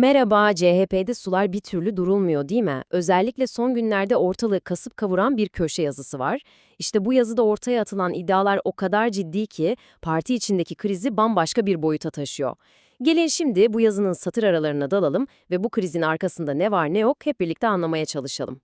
Merhaba, CHP'de sular bir türlü durulmuyor değil mi? Özellikle son günlerde ortalığı kasıp kavuran bir köşe yazısı var. İşte bu yazıda ortaya atılan iddialar o kadar ciddi ki parti içindeki krizi bambaşka bir boyuta taşıyor. Gelin şimdi bu yazının satır aralarına dalalım ve bu krizin arkasında ne var ne yok hep birlikte anlamaya çalışalım.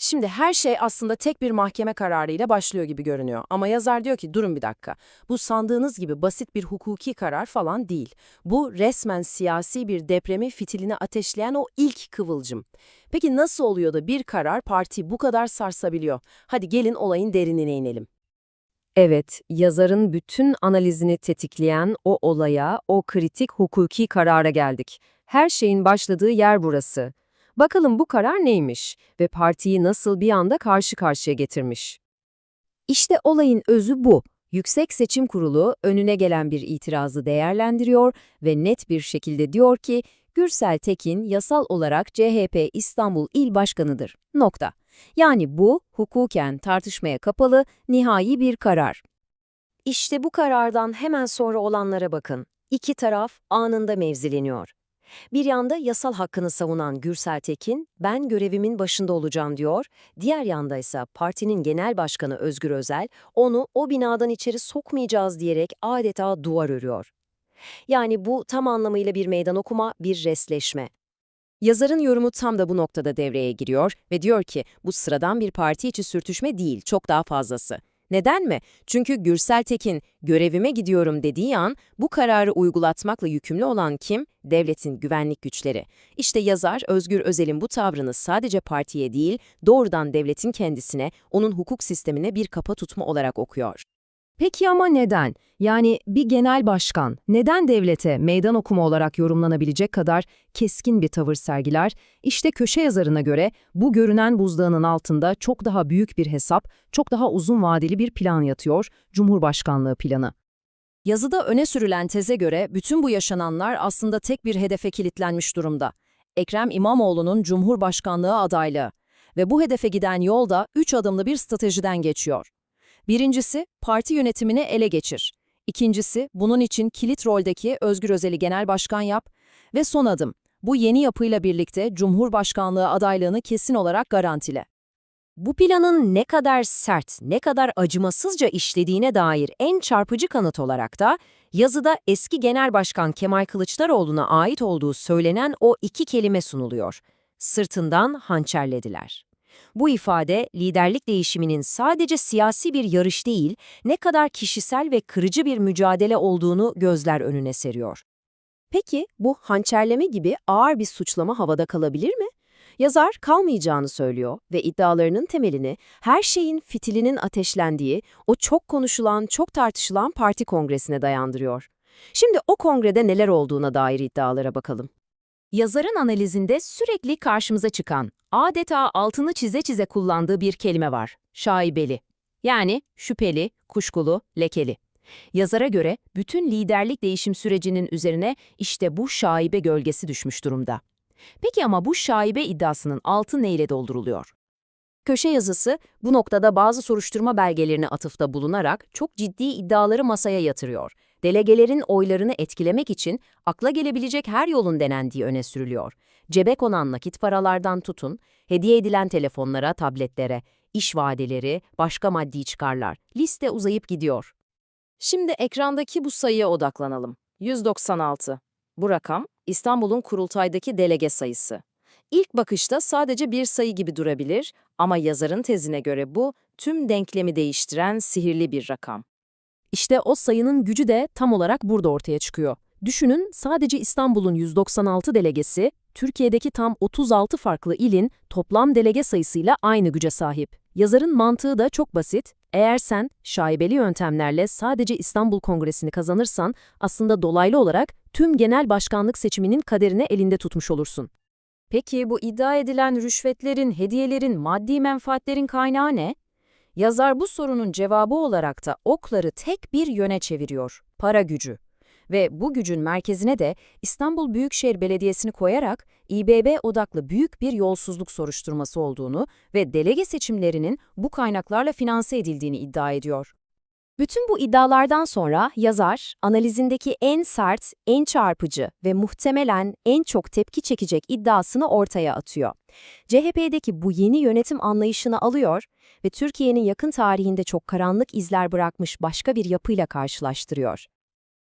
Şimdi her şey aslında tek bir mahkeme kararıyla başlıyor gibi görünüyor. Ama yazar diyor ki durun bir dakika. Bu sandığınız gibi basit bir hukuki karar falan değil. Bu resmen siyasi bir depremi fitilini ateşleyen o ilk kıvılcım. Peki nasıl oluyor da bir karar partiyi bu kadar sarsabiliyor? Hadi gelin olayın derinine inelim. Evet, yazarın bütün analizini tetikleyen o olaya, o kritik hukuki karara geldik. Her şeyin başladığı yer burası. Bakalım bu karar neymiş ve partiyi nasıl bir anda karşı karşıya getirmiş? İşte olayın özü bu. Yüksek Seçim Kurulu önüne gelen bir itirazı değerlendiriyor ve net bir şekilde diyor ki Gürsel Tekin yasal olarak CHP İstanbul İl Başkanı'dır. Nokta. Yani bu hukuken tartışmaya kapalı nihai bir karar. İşte bu karardan hemen sonra olanlara bakın. İki taraf anında mevzileniyor. Bir yanda yasal hakkını savunan Gürsel Tekin, ben görevimin başında olacağım diyor. Diğer yanda ise partinin genel başkanı Özgür Özel, onu o binadan içeri sokmayacağız diyerek adeta duvar örüyor. Yani bu tam anlamıyla bir meydan okuma, bir resleşme. Yazarın yorumu tam da bu noktada devreye giriyor ve diyor ki bu sıradan bir parti içi sürtüşme değil, çok daha fazlası. Neden mi? Çünkü Gürsel Tekin görevime gidiyorum dediği an bu kararı uygulatmakla yükümlü olan kim? Devletin güvenlik güçleri. İşte yazar Özgür Özel'in bu tavrını sadece partiye değil, doğrudan devletin kendisine, onun hukuk sistemine bir kapa tutma olarak okuyor. Peki ama neden? Yani bir genel başkan neden devlete meydan okuma olarak yorumlanabilecek kadar keskin bir tavır sergiler? İşte köşe yazarına göre bu görünen buzdağının altında çok daha büyük bir hesap, çok daha uzun vadeli bir plan yatıyor, Cumhurbaşkanlığı planı. Yazıda öne sürülen teze göre bütün bu yaşananlar aslında tek bir hedefe kilitlenmiş durumda. Ekrem İmamoğlu'nun Cumhurbaşkanlığı adaylığı ve bu hedefe giden yol da üç adımlı bir stratejiden geçiyor. Birincisi, parti yönetimini ele geçir. İkincisi, bunun için kilit roldeki Özgür Özel'i genel başkan yap. Ve son adım, bu yeni yapıyla birlikte Cumhurbaşkanlığı adaylığını kesin olarak garantile. Bu planın ne kadar sert, ne kadar acımasızca işlediğine dair en çarpıcı kanıt olarak da yazıda eski Genel Başkan Kemal Kılıçdaroğlu'na ait olduğu söylenen o iki kelime sunuluyor. Sırtından hançerlediler. Bu ifade liderlik değişiminin sadece siyasi bir yarış değil, ne kadar kişisel ve kırıcı bir mücadele olduğunu gözler önüne seriyor. Peki bu hançerleme gibi ağır bir suçlama havada kalabilir mi? Yazar kalmayacağını söylüyor ve iddialarının temelini her şeyin fitilinin ateşlendiği, o çok konuşulan, çok tartışılan parti kongresine dayandırıyor. Şimdi o kongrede neler olduğuna dair iddialara bakalım. Yazarın analizinde sürekli karşımıza çıkan, adeta altını çize çize kullandığı bir kelime var. Şaibeli. Yani şüpheli, kuşkulu, lekeli. Yazara göre bütün liderlik değişim sürecinin üzerine işte bu şaibe gölgesi düşmüş durumda. Peki ama bu şaibe iddiasının altı neyle dolduruluyor? Köşe yazısı bu noktada bazı soruşturma belgelerine atıfta bulunarak çok ciddi iddiaları masaya yatırıyor. Delegelerin oylarını etkilemek için akla gelebilecek her yolun denendiği öne sürülüyor. Cebe konan nakit paralardan tutun, hediye edilen telefonlara, tabletlere, iş vadeleri, başka maddi çıkarlar. Liste uzayıp gidiyor. Şimdi ekrandaki bu sayıya odaklanalım. 196. Bu rakam İstanbul'un kurultaydaki delege sayısı. İlk bakışta sadece bir sayı gibi durabilir ama yazarın tezine göre bu tüm denklemi değiştiren sihirli bir rakam. İşte o sayının gücü de tam olarak burada ortaya çıkıyor. Düşünün sadece İstanbul'un 196 delegesi, Türkiye'deki tam 36 farklı ilin toplam delege sayısıyla aynı güce sahip. Yazarın mantığı da çok basit. Eğer sen şaibeli yöntemlerle sadece İstanbul Kongresi'ni kazanırsan aslında dolaylı olarak tüm genel başkanlık seçiminin kaderini elinde tutmuş olursun. Peki bu iddia edilen rüşvetlerin, hediyelerin, maddi menfaatlerin kaynağı ne? Yazar bu sorunun cevabı olarak da okları tek bir yöne çeviriyor, para gücü. Ve bu gücün merkezine de İstanbul Büyükşehir Belediyesi'ni koyarak İBB odaklı büyük bir yolsuzluk soruşturması olduğunu ve delege seçimlerinin bu kaynaklarla finanse edildiğini iddia ediyor. Bütün bu iddialardan sonra yazar, analizindeki en sert, en çarpıcı ve muhtemelen en çok tepki çekecek iddiasını ortaya atıyor. CHP'deki bu yeni yönetim anlayışını alıyor ve Türkiye'nin yakın tarihinde çok karanlık izler bırakmış başka bir yapıyla karşılaştırıyor.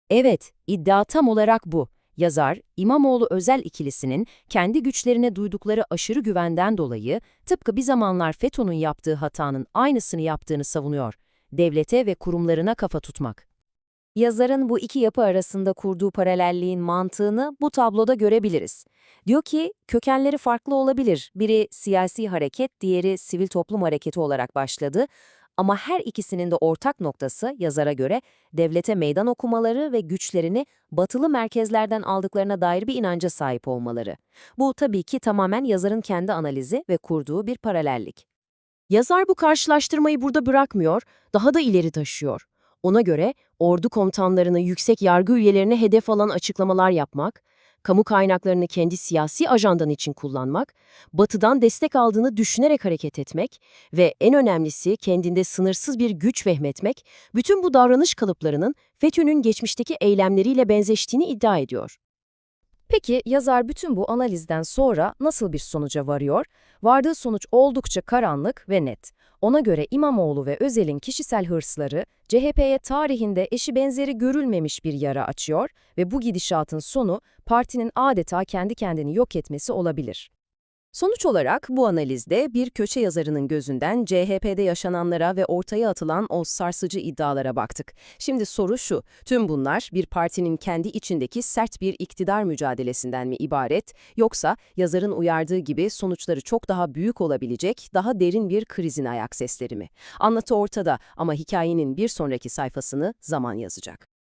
Evet, iddia tam olarak bu. Yazar, İmamoğlu özel ikilisinin kendi güçlerine duydukları aşırı güvenden dolayı tıpkı bir zamanlar FETÖ'nün yaptığı hatanın aynısını yaptığını savunuyor. Devlete ve kurumlarına kafa tutmak. Yazarın bu iki yapı arasında kurduğu paralelliğin mantığını bu tabloda görebiliriz. Diyor ki, kökenleri farklı olabilir. Biri siyasi hareket, diğeri sivil toplum hareketi olarak başladı. Ama her ikisinin de ortak noktası yazara göre devlete meydan okumaları ve güçlerini batılı merkezlerden aldıklarına dair bir inanca sahip olmaları. Bu tabii ki tamamen yazarın kendi analizi ve kurduğu bir paralellik. Yazar bu karşılaştırmayı burada bırakmıyor, daha da ileri taşıyor. Ona göre ordu komutanlarını yüksek yargı üyelerine hedef alan açıklamalar yapmak, kamu kaynaklarını kendi siyasi ajandan için kullanmak, batıdan destek aldığını düşünerek hareket etmek ve en önemlisi kendinde sınırsız bir güç vehmetmek, bütün bu davranış kalıplarının FETÖ'nün geçmişteki eylemleriyle benzeştiğini iddia ediyor. Peki yazar bütün bu analizden sonra nasıl bir sonuca varıyor? Vardığı sonuç oldukça karanlık ve net. Ona göre İmamoğlu ve Özel'in kişisel hırsları CHP'ye tarihinde eşi benzeri görülmemiş bir yara açıyor ve bu gidişatın sonu partinin adeta kendi kendini yok etmesi olabilir. Sonuç olarak bu analizde bir köşe yazarının gözünden CHP'de yaşananlara ve ortaya atılan o sarsıcı iddialara baktık. Şimdi soru şu, tüm bunlar bir partinin kendi içindeki sert bir iktidar mücadelesinden mi ibaret, yoksa yazarın uyardığı gibi sonuçları çok daha büyük olabilecek, daha derin bir krizin ayak sesleri mi? Anlatı ortada ama hikayenin bir sonraki sayfasını zaman yazacak.